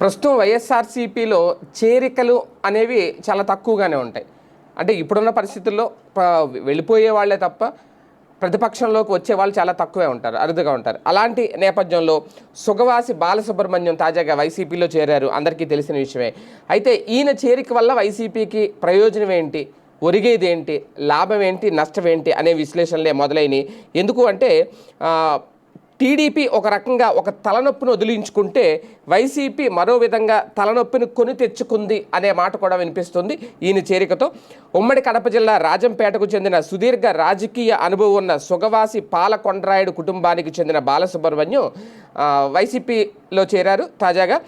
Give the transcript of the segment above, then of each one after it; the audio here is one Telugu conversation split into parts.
ప్రస్తుతం వైఎస్ఆర్సీపీలో చేరికలు అనేవి చాలా తక్కువగానే ఉంటాయి. అంటే ఇప్పుడున్న పరిస్థితుల్లో వెళ్ళిపోయే వాళ్ళే తప్ప ప్రతిపక్షంలోకి వచ్చే వాళ్ళు చాలా తక్కువే ఉంటారు అరుదుగా ఉంటారు. అలాంటి నేపథ్యంలో సుగవాసి బాలసుబ్రహ్మణ్యం తాజాగా వైసీపీలో చేరారు అందరికీ తెలిసిన విషయమే. అయితే ఈయన చేరిక వల్ల వైసీపీకి ప్రయోజనం ఏంటి? ఒరిగేది ఏంటి లాభం ఏంటి? నష్టం ఏంటి? అనే విశ్లేషణలే మొదలైనవి ఎందుకు అంటే టీడీపీ ఒక రకంగా ఒక తలనొప్పిని వదిలించుకుంటే వైసీపీ మరో విధంగా తలనొప్పిని కొని తెచ్చుకుంది అనే మాట కూడా వినిపిస్తుంది ఈయన చేరికతో. ఉమ్మడి కడప జిల్లా రాజంపేటకు చెందిన సుదీర్ఘ రాజకీయ అనుభవం ఉన్న సుగవాసి పాలకొండరాయుడు కుటుంబానికి చెందిన బాలసుబ్రహ్మణ్యం వైసీపీలో చేరారు. తాజాగా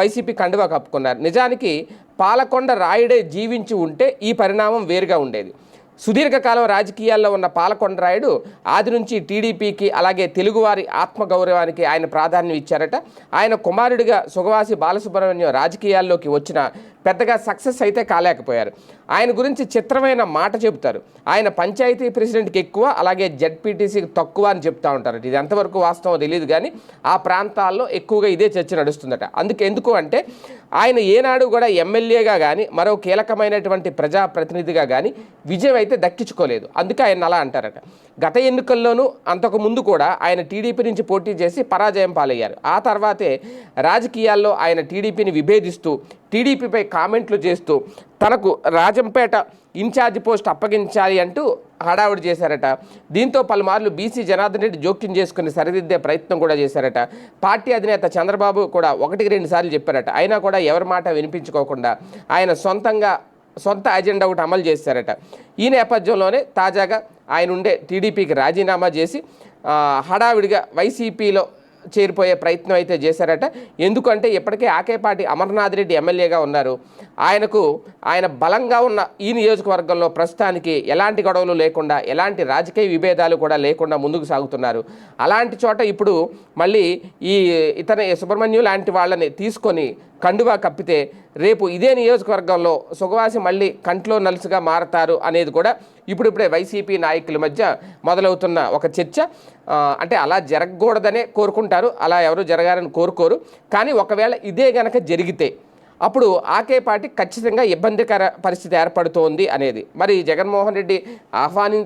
వైసీపీ కండువా కప్పుకున్నారు. నిజానికి పాలకొండ రాయుడే జీవించి ఉంటే ఈ పరిణామం వేరుగా ఉండేది. సుదీర్ఘకాలం రాజకీయాల్లో ఉన్న పాలకొండరాయుడు ఆది నుంచి టీడీపీకి అలాగే తెలుగువారి ఆత్మగౌరవానికి ఆయన ప్రాధాన్యం ఇచ్చారట. ఆయన కుమారుడిగా సుగవాసి బాలసుబ్రహ్మణ్యం రాజకీయాల్లోకి వచ్చిన పెద్దగా సక్సెస్ అయితే కాలేకపోయారు. ఆయన గురించి చిత్రమైన మాట చెబుతారు. ఆయన పంచాయతీ ప్రెసిడెంట్కి ఎక్కువ అలాగే జెడ్పీటీసీకి తక్కువ అని చెప్తా ఉంటారు. ఇది ఎంతవరకు వాస్తవం తెలియదు కానీ ఆ ప్రాంతాల్లో ఎక్కువగా ఇదే చర్చ నడుస్తుందట. అందుకే ఎందుకు అంటే ఆయన ఏనాడు కూడా ఎమ్మెల్యేగా కానీ మరో కీలకమైనటువంటి ప్రజాప్రతినిధిగా కానీ విజయం అయితే దక్కించుకోలేదు. అందుకే ఆయన అలా అంటారట. గత ఎన్నికల్లోనూ అంతకు ముందు కూడా ఆయన టీడీపీ నుంచి పోటీ చేసి పరాజయం పాలయ్యారు. ఆ తర్వాతే రాజకీయాల్లో ఆయన టీడీపీని విభేదిస్తూ టీడీపీపై కామెంట్లు చేస్తూ తనకు రాజంపేట ఇన్ఛార్జ్ పోస్ట్ అప్పగించాలి అంటూ హడావుడి చేశారట. దీంతో పలుమార్లు బీసీ జనార్దన్ రెడ్డి జోక్యం చేసుకుని సరిదిద్దే ప్రయత్నం కూడా చేశారట. పార్టీ అధినేత చంద్రబాబు కూడా ఒకటికి రెండు సార్లు చెప్పారట. అయినా కూడా ఎవరి మాట వినిపించుకోకుండా ఆయన సొంతంగా సొంత అజెండా ఒకటి అమలు చేశారట. ఈ నేపథ్యంలోనే తాజాగా ఆయన ఉండే టీడీపీకి రాజీనామా చేసి హడావిడిగా వైసీపీలో చేరిపోయే ప్రయత్నం అయితే చేశారట. ఎందుకంటే ఇప్పటికే ఆకేపాటి అమర్నాథ్ రెడ్డి ఎమ్మెల్యేగా ఉన్నారు. ఆయనకు ఆయన బలంగా ఉన్న ఈ నియోజకవర్గంలో ప్రస్తుతానికి ఎలాంటి గొడవలు లేకుండా ఎలాంటి రాజకీయ విభేదాలు కూడా లేకుండా ముందుకు సాగుతున్నారు. అలాంటి చోట ఇప్పుడు మళ్ళీ ఈ ఇతర సుబ్రహ్మణ్యం లాంటి వాళ్ళని తీసుకొని కండువా కప్పితే రేపు ఇదే నియోజకవర్గంలో సుగవాసి మళ్ళీ కంట్లో నలుసుగా మారతారు అనేది కూడా ఇప్పుడిప్పుడే వైసీపీ నాయకుల మధ్య మొదలవుతున్న ఒక చర్చ. అంటే అలా జరగకూడదనే కోరుకుంటారు. అలా ఎవరు జరగాలని కోరుకోరు. కానీ ఒకవేళ ఇదే గనక జరిగితే అప్పుడు ఆకేపాటి ఖచ్చితంగా ఇబ్బందికర పరిస్థితి ఏర్పడుతోంది అనేది. మరి జగన్మోహన్ రెడ్డి ఆహ్వాని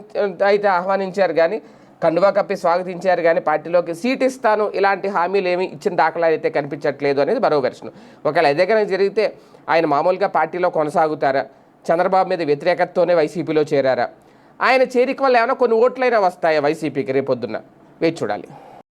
అయితే ఆహ్వానించారు కానీ కండువా కప్పి స్వాగతించారు కానీ పార్టీలోకి సీట్ ఇస్తాను ఇలాంటి హామీలు ఏమి ఇచ్చిన దాఖలాలు అయితే కనిపించట్లేదు అనేది మరో వెర్షన్. ఒకవేళ ఇదే కనుక జరిగితే ఆయన మామూలుగా పార్టీలో కొనసాగుతారా? చంద్రబాబు మీద వ్యతిరేకతతోనే వైసీపీలో చేరారా? ఆయన చేరిక వల్ల ఏమైనా కొన్ని ఓట్లైనా వస్తాయా వైసీపీకి రేపొద్దున్న? వేచి చూడాలి.